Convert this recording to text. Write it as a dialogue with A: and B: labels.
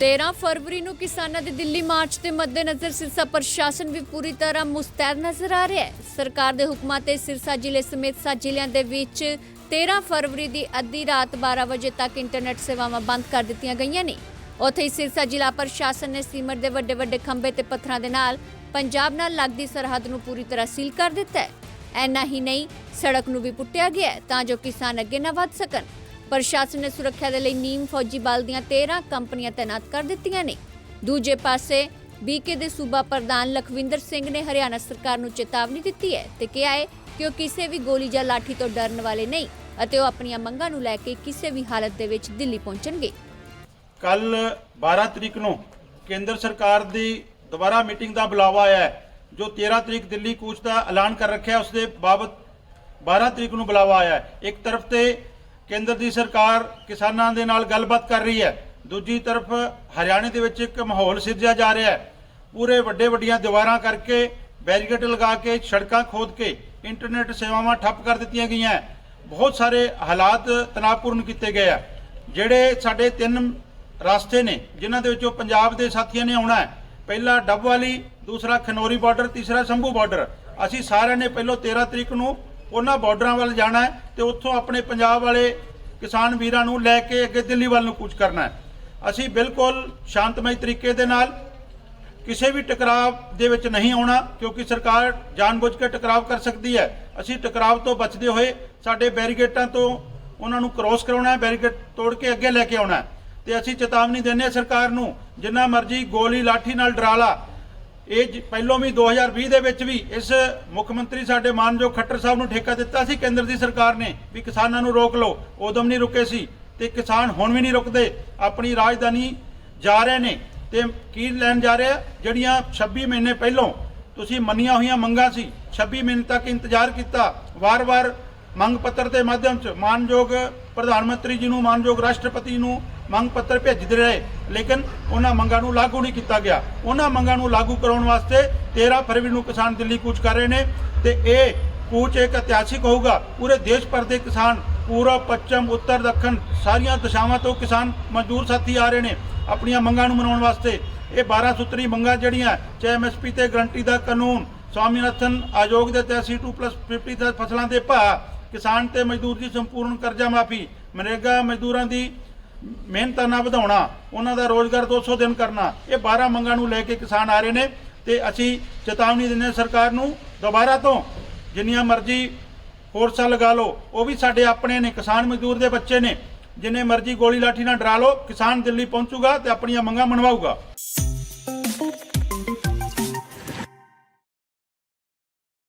A: 13 ਫਰਵਰੀ ਨੂੰ ਕਿਸਾਨਾਂ ਦੇ ਦਿੱਲੀ ਮਾਰਚ ਦੇ ਮੱਦੇਨਜ਼ਰ ਸਿਰਸਾ ਪ੍ਰਸ਼ਾਸਨ ਵੀ ਪੂਰੀ ਤਰ੍ਹਾਂ ਮੁਸਤੈਦ ਨਜ਼ਰ ਆ ਰਿਹਾ ਹੈ। ਸਰਕਾਰ ਦੇ ਹੁਕਮਾਂ ਤੇ ਸਿਰਸਾ ਜ਼ਿਲ੍ਹੇ ਸਮੇਤ ਸੱਤ ਜ਼ਿਲ੍ਹਿਆਂ ਦੇ ਵਿੱਚ 13 ਫਰਵਰੀ ਦੀ ਅੱਧੀ ਰਾਤ 12 ਵਜੇ ਤੱਕ ਇੰਟਰਨੈਟ ਸੇਵਾਵਾਂ ਬੰਦ ਕਰ ਦਿੱਤੀਆਂ ਗਈਆਂ ਨੇ। ਉੱਥੇ ਹੀ ਸਿਰਸਾ ਜ਼ਿਲ੍ਹਾ ਪ੍ਰਸ਼ਾਸਨ ਨੇ ਸੀਮਰ ਦੇ ਵੱਡੇ ਵੱਡੇ ਖੰਭੇ ਤੇ ਪੱਥਰਾਂ ਦੇ ਨਾਲ ਪੰਜਾਬ ਨਾਲ ਲੱਗਦੀ ਸਰਹੱਦ ਨੂੰ ਪੂਰੀ ਤਰ੍ਹਾਂ ਸੀਲ ਕਰ ਦਿੱਤਾ ਹੈ। ਐਨਾ ਹੀ ਨਹੀਂ, ਸੜਕ ਨੂੰ ਵੀ ਪੁੱਟਿਆ ਗਿਆ ਤਾਂ ਜੋ ਕਿਸਾਨ ਅੱਗੇ ਨਾ ਵਧ ਸਕਣ। ਪ੍ਰਸ਼ਾਸਨ ਨੇ ਸੁਰੱਖਿਆ ਦੇ ਲਈ ਨੀਮ ਫੌਜੀ ਬਲ ਦੀਆਂ 13 ਕੰਪਨੀਆਂ ਤਾਇਨਾਤ ਕਰ ਦਿੱਤੀਆਂ ਨੇ। ਦੂਜੇ ਪਾਸੇ ਬੀਕੇ ਦੇ ਸੂਬਾ ਪ੍ਰਧਾਨ ਲਖਵਿੰਦਰ ਸਿੰਘ ਨੇ ਹਰਿਆਣਾ ਸਰਕਾਰ ਨੂੰ ਚੇਤਾਵਨੀ ਦਿੱਤੀ ਹੈ ਤੇ ਕਿਹਾ ਹੈ ਕਿ ਉਹ ਕਿਸੇ ਵੀ ਗੋਲੀ ਜਾਂ ਲਾਠੀ ਤੋਂ ਡਰਨ ਵਾਲੇ ਨਹੀਂ ਅਤੇ ਉਹ ਆਪਣੀਆਂ ਮੰਗਾਂ ਨੂੰ ਲੈ ਕੇ ਕਿਸੇ ਵੀ ਹਾਲਤ ਦੇ ਵਿੱਚ ਦਿੱਲੀ ਪਹੁੰਚਣਗੇ।
B: ਕੱਲ 12 ਤਰੀਕ ਨੂੰ ਕੇਂਦਰ ਸਰਕਾਰ ਦੀ ਦੁਬਾਰਾ ਮੀਟਿੰਗ ਦਾ ਬੁਲਾਵਾ ਆਇਆ ਹੈ, ਜੋ 13 ਤਰੀਕ ਦਿੱਲੀ ਕੂਚ ਦਾ ਐਲਾਨ ਕਰ ਰੱਖਿਆ, ਉਸ ਦੇ ਬਾਬਤ 12 ਤਰੀਕ ਨੂੰ ਬੁਲਾਵਾ ਆਇਆ ਹੈ। ਇੱਕ ਤਰਫ ਤੇ ਕੇਂਦਰ ਦੀ ਸਰਕਾਰ ਕਿਸਾਨਾਂ ਦੇ ਨਾਲ ਗੱਲਬਾਤ ਕਰ ਰਹੀ ਹੈ। ਦੂਜੀ ਤਰਫ ਹਰਿਆਣੇ ਦੇ ਵਿੱਚ ਇੱਕ ਮਾਹੌਲ ਸਿਰਜਿਆ ਜਾ ਰਿਹਾ ਹੈ। ਪੂਰੇ ਵੱਡੇ ਵੱਡੀਆਂ ਦੀਵਾਰਾਂ ਕਰਕੇ ਬੈਰੀਕੇਡ ਲਗਾ ਕੇ, ਸੜਕਾਂ ਖੋਦ ਕੇ ਇੰਟਰਨੈਟ ਸੇਵਾਵਾਂ ਠੱਪ ਕਰ ਦਿੱਤੀਆਂ ਗਈਆਂ ਹੈ। ਬਹੁਤ ਸਾਰੇ ਹਾਲਾਤ ਤਣਾਅਪੂਰਨ ਕੀਤੇ ਗਏ ਆ। ਜਿਹੜੇ ਸਾਡੇ ਤਿੰਨ ਰਸਤੇ ਨੇ, ਜਿਨ੍ਹਾਂ ਦੇ ਵਿੱਚੋਂ ਪੰਜਾਬ ਦੇ ਸਾਥੀਆਂ ਨੇ ਆਉਣਾ ਹੈ। ਪਹਿਲਾ ਡੱਬ ਵਾਲੀ, ਦੂਸਰਾ ਖਨੌਰੀ ਬਾਰਡਰ, ਤੀਸਰਾ ਸ਼ੰਭੂ ਬਾਰਡਰ। ਅਸੀਂ ਸਾਰਿਆਂ ਨੇ ਪਹਿਲੋਂ 13 ਤਰੀਕ ਨੂੰ ਉਹਨਾਂ ਬਾਰਡਰਾਂ ਵੱਲ ਜਾਣਾ ਹੈ ਤੇ ਉੱਥੋਂ ਆਪਣੇ ਪੰਜਾਬ ਵਾਲੇ ਕਿਸਾਨ ਵੀਰਾਂ ਨੂੰ ਲੈ ਕੇ ਅੱਗੇ ਦਿੱਲੀ ਵੱਲ ਨੂੰ ਕੂਚ ਕਰਨਾ ਹੈ। ਅਸੀਂ ਬਿਲਕੁਲ ਸ਼ਾਂਤਮਈ ਤਰੀਕੇ ਦੇ ਨਾਲ ਕਿਸੇ ਵੀ ਟਕਰਾਵ ਦੇ ਵਿੱਚ ਨਹੀਂ ਆਉਣਾ, ਕਿਉਂਕਿ ਸਰਕਾਰ ਜਾਣਬੁੱਝ ਕੇ ਟਕਰਾਵ ਕਰ ਸਕਦੀ ਹੈ। ਅਸੀਂ ਟਕਰਾਵ ਤੋਂ ਬਚਦੇ ਹੋਏ ਸਾਡੇ ਬੈਰੀਗੇਟਾਂ ਤੋਂ ਉਹਨਾਂ ਨੂੰ ਕ੍ਰੋਸ ਕਰਾਉਣਾ ਹੈ ਬੈਰੀਕੇਡ ਤੋੜ ਕੇ ਅੱਗੇ ਲੈ ਕੇ ਆਉਣਾ ਹੈ। ਤੇ ਅਸੀਂ ਚੇਤਾਵਨੀ ਦਿੰਦੇ ਹਾਂ ਸਰਕਾਰ ਨੂੰ, ਜਿੰਨਾ ਮਰਜ਼ੀ ਗੋਲੀ ਲਾਠੀ ਨਾਲ ਡਰਾ ਲਾ ਇਹ ਜ- ਪਹਿਲੋਂ ਵੀ 2020 ਦੇ ਵਿੱਚ ਵੀ ਇਸ ਮੁੱਖ ਮੰਤਰੀ ਸਾਡੇ ਮਾਨਯੋਗ ਖੱਟਰ ਸਾਹਿਬ ਨੂੰ ਠੇਕਾ ਦਿੱਤਾ ਸੀ, ਕੇਂਦਰ ਦੀ ਸਰਕਾਰ ਨੇ, ਵੀ ਕਿਸਾਨਾਂ ਨੂੰ ਰੋਕ ਲਓ। ਉਦੋਂ ਨਹੀਂ ਰੁਕੇ ਸੀ ਤੇ ਕਿਸਾਨ ਹੁਣ ਵੀ ਨਹੀਂ ਰੁਕਦੇ। ਆਪਣੀ ਰਾਜਧਾਨੀ ਜਾ ਰਹੇ ਨੇ ਤੇ ਕੀ ਲੈਣ ਜਾ ਰਹੇ? ਜਿਹੜੀਆਂ 26 ਮਹੀਨੇ ਪਹਿਲੋਂ ਤੁਸੀਂ ਮੰਨੀਆਂ ਹੋਈਆਂ ਮੰਗਾਂ ਸੀ 26 ਮਹੀਨੇ ਤੱਕ ਇੰਤਜ਼ਾਰ ਕੀਤਾ। ਵਾਰ-ਵਾਰ ਮੰਗ ਪੱਤਰ ਦੇ ਮਾਧਿਅਮ ਚ ਮਾਨਯੋਗ ਪ੍ਰਧਾਨ ਮੰਤਰੀ ਜੀ ਨੂੰ, ਮਾਨਯੋਗ ਰਾਸ਼ਟਰਪਤੀ ਨੂੰ ਮੰਗ ਪੱਤਰ ਭੇਜਦੇ ਰਹੇ, ਲੇਕਿਨ ਉਹਨਾਂ ਮੰਗਾਂ ਨੂੰ ਲਾਗੂ ਨਹੀਂ ਕੀਤਾ ਗਿਆ। ਉਹਨਾਂ ਮੰਗਾਂ ਨੂੰ ਲਾਗੂ ਕਰਾਉਣ ਵਾਸਤੇ 13 ਫਰਵਰੀ ਨੂੰ ਕਿਸਾਨ ਦਿੱਲੀ ਕੂਚ ਕਰ ਰਹੇ ਨੇ ਤੇ ਇਹ ਕੂਚ ਇੱਕ ਇਤਿਹਾਸਿਕ ਹੋਊਗਾ। ਪੂਰੇ ਦੇਸ਼ ਭਰ ਦੇ ਕਿਸਾਨ ਪੂਰਬ, ਪੱਛਮ, ਉੱਤਰ, ਦੱਖਣ ਸਾਰੀਆਂ ਦਿਸ਼ਾਵਾਂ ਤੋਂ ਕਿਸਾਨ ਮਜ਼ਦੂਰ ਸਾਥੀ ਆ ਰਹੇ ਨੇ ਆਪਣੀਆਂ ਮੰਗਾਂ ਨੂੰ ਮਨਾਉਣ ਵਾਸਤੇ। ਇਹ 12 ਸੂਤਰੀ ਮੰਗਾਂ ਜਿਹੜੀਆਂ ਚਾਹੇ ਐਮਐਸਪੀ ਤੇ ਗਰੰਟੀ ਦਾ ਕਾਨੂੰਨ, ਸਵਾਮੀਨਾਥਨ ਆਯੋਗ ਦੇ ਤਹਿਤ C2+50 ਦਾ ਫਸਲਾਂ ਦੇ ਭਾਅ ਕਿਸਾਨ ਤੇ ਮਜ਼ਦੂਰ ਦੀ ਸੰਪੂਰਨ ਕਰਜ਼ਾ ਮਾਫੀ, ਮਨਰੇਗਾ ਮਜ਼ਦੂਰਾਂ ਦੀ ਮਿਹਨਤਾਂ ਨਾ ਵਧਾਉਣਾ, ਉਹਨਾਂ ਦਾ ਰੋਜ਼ਗਾਰ 200 ਦਿਨ ਕਰਨਾ, ਇਹ 12 ਮੰਗਾਂ ਨੂੰ ਲੈ ਕੇ ਕਿਸਾਨ ਆ ਰਹੇ ਨੇ ਤੇ ਅਸੀਂ ਚੇਤਾਵਨੀ ਦਿੰਦੇ ਸਰਕਾਰ ਨੂੰ ਦੁਬਾਰਾ ਤੋਂ, ਜਿੰਨੀਆਂ ਮਰਜ਼ੀ ਫੋਰਸਾਂ ਲਗਾ ਲਓ, ਉਹ ਵੀ ਸਾਡੇ ਆਪਣੇ ਨੇ, ਕਿਸਾਨ ਮਜ਼ਦੂਰ ਦੇ ਬੱਚੇ ਨੇ, ਜਿੰਨੇ ਮਰਜ਼ੀ ਗੋਲੀ ਲਾਠੀ ਨਾਲ ਡਰਾ ਲਓ, ਕਿਸਾਨ ਦਿੱਲੀ ਪਹੁੰਚੂਗਾ ਤੇ ਆਪਣੀਆਂ ਮੰਗਾਂ ਮਨਵਾਊਗਾ।